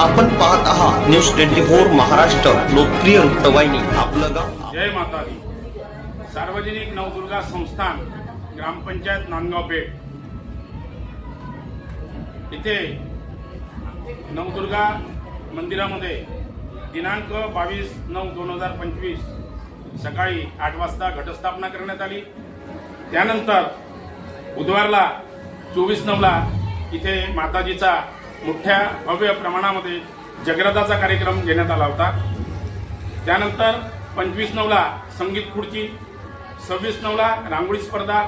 आपण पाहत आहात न्यूज ट्वेंटी फोर महाराष्ट्र लोकप्रिय वृत्तवाहिनी. आपलं गाव. जय माता दी सार्वजनिक नवदुर्गा संस्थान ग्रामपंचायत नांदगाव पेठ. इथे नवदुर्गा मंदिरामध्ये दिनांक बावीस नऊ दोन हजार पंचवीस सकाळी आठ वाजता घटस्थापना करण्यात आली. त्यानंतर बुधवारला चोवीस नऊला इथे माताजीचा मोठ्या भव्य प्रमाणामध्ये जगराताचा कार्यक्रम घेण्यात आला होता. त्यानंतर पंचवीस नऊला संगीत खुर्ची सव्वीस नऊला रांगोळी स्पर्धा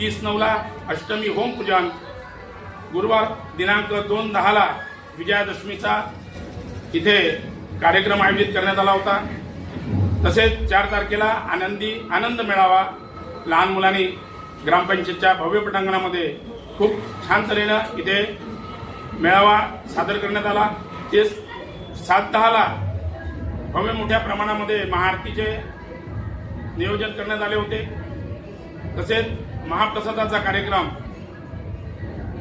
तीस नऊला अष्टमी होमपूजन गुरुवार दिनांक दोन दहाला विजयादशमीचा इथे कार्यक्रम आयोजित करण्यात आला होता. तसेच चार तारखेला आनंदी आनंद मेळावा लहान मुलांनी ग्रामपंचायतच्या भव्य पटांगणामध्ये खूप छान तऱ्हेनं इथे मेळावा सादर करण्यात आला. ते सात दहाला भव्य मोठ्या प्रमाणामध्ये महाआरतीचे नियोजन करण्यात आले होते. तसेच महाप्रसादाचा कार्यक्रम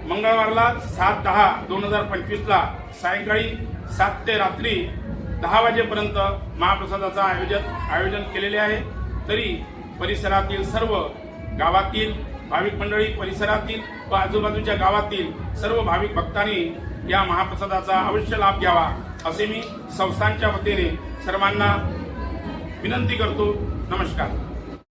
मंगळवारला सात दहा दोन हजार पंचवीसला सायंकाळी सात ते रात्री दहा वाजेपर्यंत महाप्रसादाचं आयोजन आयोजन केलेले आहे. तरी परिसरातील सर्व गावातील भाविक मंडळी परिसरातील व आजूबाजूच्या गावातील सर्व भाविक भक्तांनी या महाप्रसादाचा अवश्य लाभ घ्यावा असे मी संस्थांच्या वतीने सर्वांना विनंती करतो. नमस्कार.